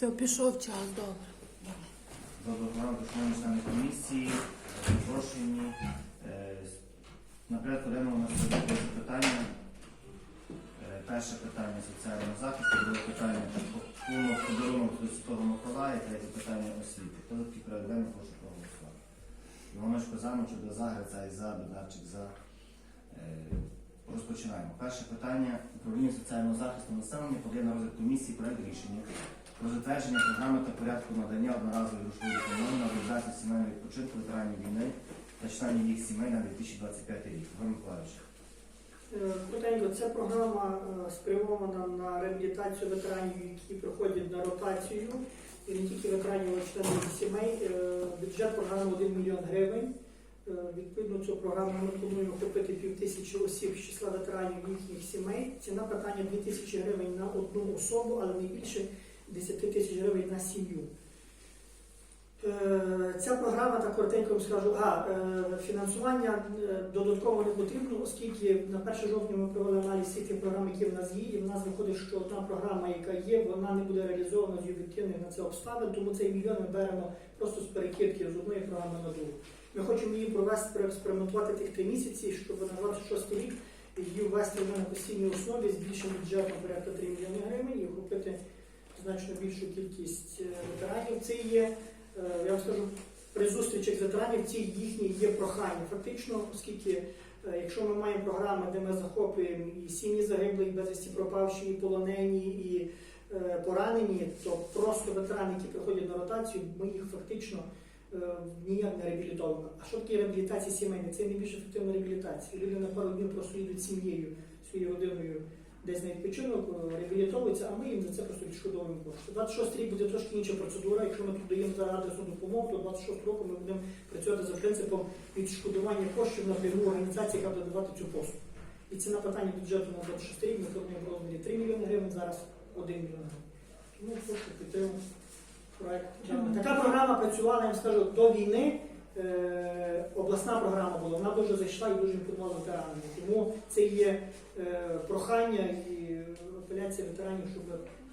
Все, пішов час, добре. Доброго ранку, шановні члени комісії, запрошені. Е, На порядку у нас сьогодні питання. Е, Перше питання соціального захисту, друге питання пункт подарунок до Святого Миколая, третє питання освіти. Хто за такий порядок денний, прошу проголосувати. Івановичко Замочу, до Загриця і за, Бедарчик за. Е, Розпочинаємо. Перше питання управління соціального захисту населення подає на розгляд комісії проект рішення про затвердження програми та порядку надання одноразової грошової допомоги на організацію сімейного відпочинку ветеранів війни та членів їх сімей на 2025 рік. Іван Миколаївич. Е, ця програма е, спрямована на реабілітацію ветеранів, які проходять на ротацію, і не тільки ветеранів, а членів сімей. Е, Бюджет програми 1 мільйон гривень. Відповідно, цю програму ми плануємо купити пів тисячі осіб з числа ветеранів їхніх сімей. Ціна питання 2 тисячі гривень на одну особу, але не більше 10 тисяч гривень на сім'ю. Е, Ця програма, так коротенько вам скажу, а е, фінансування е, додатково не потрібно, оскільки на 1 жовтня ми провели аналіз всіх тих програм, які в нас є, і в нас виходить, що одна програма, яка є, вона не буде реалізована з об'єктивних на це обставин, тому цей мільйон ми беремо просто з перекидки з одної програми на другу. Ми хочемо її провести, проекспериментувати тих три місяці, щоб на 26 рік її ввести на постійній основі, збільшити бюджет на порядка 3 мільйони гривень і охопити значно більшу кількість е, ветеранів. Це є, е, я вам скажу, при зустрічах ветеранів ці їхні є прохання. Фактично, оскільки е, якщо ми маємо програми, де ми захоплюємо і сім'ї загиблих, і безвісті пропавші, і полонені, і поранені, то просто ветерани, які приходять на ротацію, ми їх фактично ніяк не реабілітовуємо. А що таке реабілітація сімейна? Це найбільш ефективна реабілітація. Люди на пару днів просто їдуть сім'єю, своєю родиною десь на відпочинок, е, реабілітовуються, а ми їм за це просто відшкодовуємо кошти. 26 рік буде трошки інша процедура. Якщо ми тут даємо за адресну допомогу, то 26 року ми будемо працювати за принципом відшкодування коштів на пряму організації, яка буде давати цю послугу. І ціна питання бюджету на 26 рік ми плануємо в розмірі 3 мільйони гривень, зараз 1 мільйон гривень. Тому прошу підтримати проект. Така програма працювала, я вам скажу, до війни. Е, обласна програма була, вона дуже зайшла і дуже імпонувала ветеранам. Тому це є е, прохання і апеляція ветеранів, щоб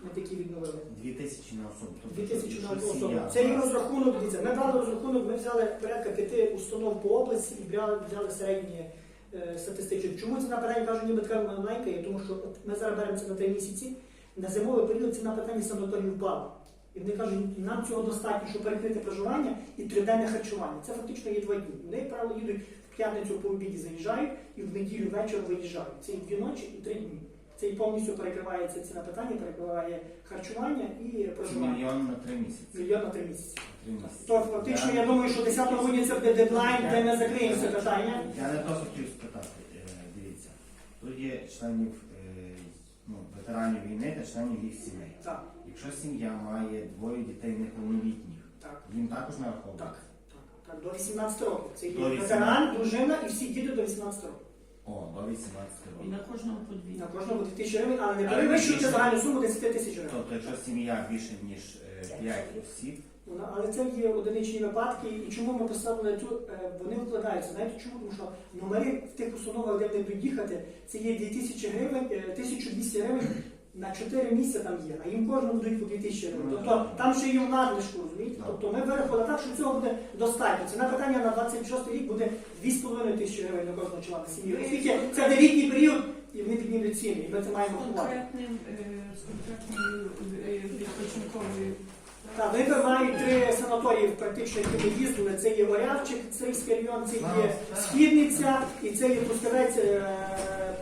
ми такі відновили. 2000 на особу. Тобто 2000 на що одну сім'я? особу. Це є розрахунок, дивіться, ми брали розрахунок, ми взяли порядка п'яти установ по області і взяли середні е, статистичні. Чому ціна питання кажу, ніби така маленька, тому що ми зараз беремо це на три місяці, на зимовий період ціна питання санаторію впала. І вони кажуть, нам цього достатньо, щоб перекрити проживання і триденне харчування. Це фактично є два дні. Вони, як правило, їдуть в п'ятницю по обіді заїжджають і в неділю вечором виїжджають. Це і дві ночі, і три дні. Це і повністю перекривається ціна питання, перекриває харчування і проживання. мільйон на 3 місяці. Мільйон на три місяці. Три місяці. То фактично, я думаю, що 10 грудня це буде дедлайн, де ми закриємо це питання. Я не просто хотів спитати, е, дивіться, тут є членів ну, ветеранів війни та членів їх сімей. Так, Якщо сім'я має двоє дітей неповнолітніх, так, їм також нараховують? так. Так, так, до 18 років. Це є 18. ветеран, дружина і всі діти до 18 років. О, до 18 І років. на кожного по дві. На кожного буде тисяча гривень, але не Але більше- загальну суму 10 тисяч гривень. Тобто, якщо сім'я більше ніж 5 осіб, Вона- Але це є одиничні випадки. І чому ми поставили цю? Е, Вони викладаються. Знаєте чому? Тому що номери в тих установах, де вони будуть їхати, це є 2000 гривень, е, 1200 гривень на 4 місяці там є, а їм кожному дають по 2000 гривень. Тобто там ще є в надлишку, розумієте? Тобто ми вирахували так, що цього буде достатньо. Ціна питання на 26 рік буде 2,5 тисячі гривень на кожного члена сім'ї. Оскільки це літній період, і вони піднімуть ціни, і ми це маємо конкретним, е, з конкретною е, відпочинковою. Так, ви мають три санаторії, практично, які ми їздили. Це є Орявчик, Сирський район, це є Східниця і це є Трускавець, е,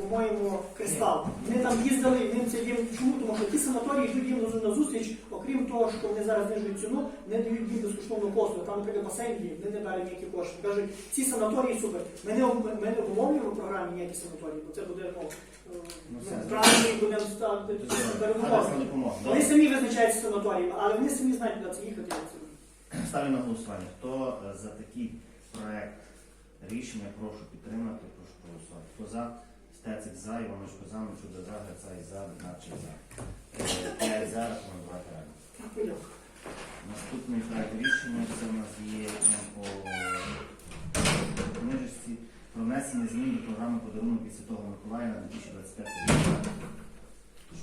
по-моєму, Кристал. Вони там їздили, і їм це їм чому? Тому що ті санаторії йдуть їм на- зустріч, окрім того, що вони зараз знижують ціну, вони дають їм безкоштовну послугу. Там, наприклад, басейн є, вони не дали ніякі кошти. Кажуть, ці санаторії супер. Ми не, ми не обумовлюємо в програмі ніякі санаторії, бо це буде ну, Ну, ну, все. будемо ставити перемоги. Вони самі визначаються санаторіями, але вони самі знають, куди це їхати. Ставлю на голосування. Хто е, за такий проект рішення, прошу підтримати, прошу проголосувати. Хто за? Стецик за, Іванович Козан, Чудо за, Грицай за, Бедначий за. Е, П'ять за, рекомендувати раді. Дякую. Наступний проект рішення це у нас є е, по книжечці про внесення змін до програми подарунок від Святого Миколая на 2025 рік.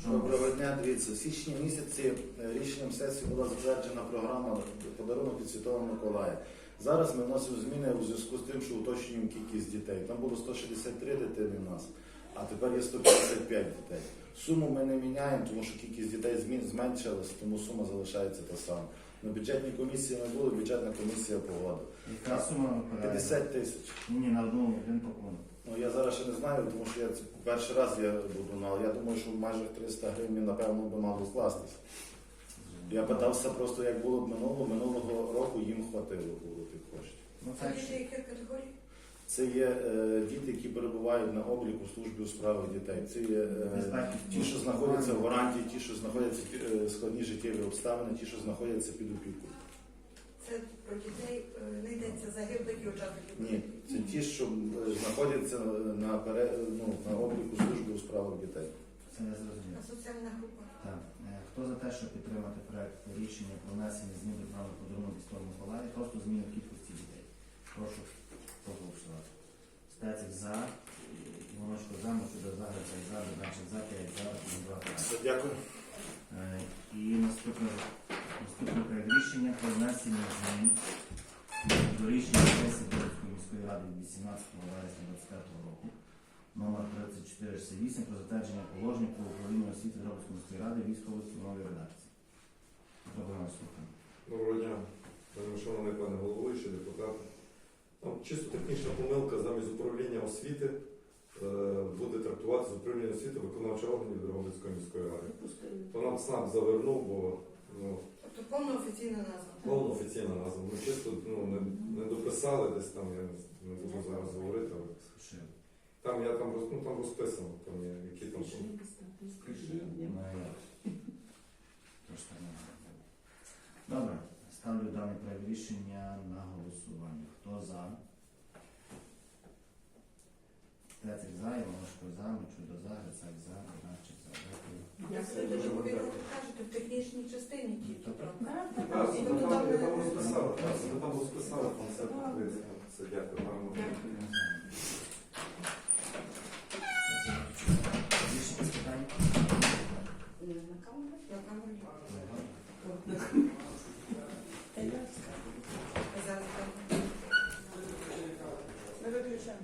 Доброго дня, дивіться. В січні місяці е, рішенням сесії була затверджена програма подарунок від Святого Миколая. Зараз ми вносимо зміни у зв'язку з тим, що уточнюємо кількість дітей. Там було 163 дитини в нас, а тепер є 155 дітей. Суму ми не міняємо, тому що кількість дітей зменшилась, тому сума залишається та сама. На бюджетній комісії ми були, бюджетна комісія погодила. Яка сума випадає? 50 тисяч. Ні, на одну один пакунок. Ну я зараз ще не знаю, тому що я це перший раз я буду, ну, але я думаю, що майже 300 гривень, напевно, би мало скластися. Я питався просто, як було б минулого, минулого року їм хватило було тих коштів. Ну, Це так, діти яких категорій? Це є е, діти, які перебувають на обліку в службі у справах дітей. Це є е, ті, що знаходяться в гаранті, ті, що знаходяться в е, складні життєві обставини, ті, що знаходяться під опікою. Це про дітей е, не йдеться загиблих і учасників. Ні, це ті, що е, знаходяться на, пере, ну, на обліку служби у справах дітей. це я зрозумів. А соціальна група. Так. Е, Хто за те, щоб підтримати проект рішення про внесення змін до програми подарунок від Святого Миколая, просто зміну кількості дітей? Прошу проголосувати. Стецик за, Іваночко за, Мочуда за, Грицак за, Богданчик за, 5 за, 2 Все, дякую. Е, І наступне, наступне проект рішення про внесення змін до рішення сесії Борської міської ради від 18 вересня 2025 року номер 3468 про затвердження положення про управління освіти Дрогобської міської ради військової в редакції. Зробимо слухання. Доброго дня, шановний пане головуючий, депутати. Там чисто технічна помилка замість управління освіти е, буде трактуватися з управління освіти виконавчого органів Дрогобицької міської ради. То нам СНАП завернув, бо ну, Тобто повна офіційна назва. повна офіційна назва. Ми чисто ну, не, не дописали десь там, я не, не буду зараз говорити. але Спішив. Там я там, роз- ну, там розписано, там є, які там. Ну, я. Тож. Добре, ставлю даний проект рішення на голосування. Хто за? Стецик за, Іваношко за, Мочудо за, Грицак за, Богданчик за. Дякую. Ви дуже ви кажете, в технічній частині тільки. правда? Так, там розписали, там розписали. Це дякую,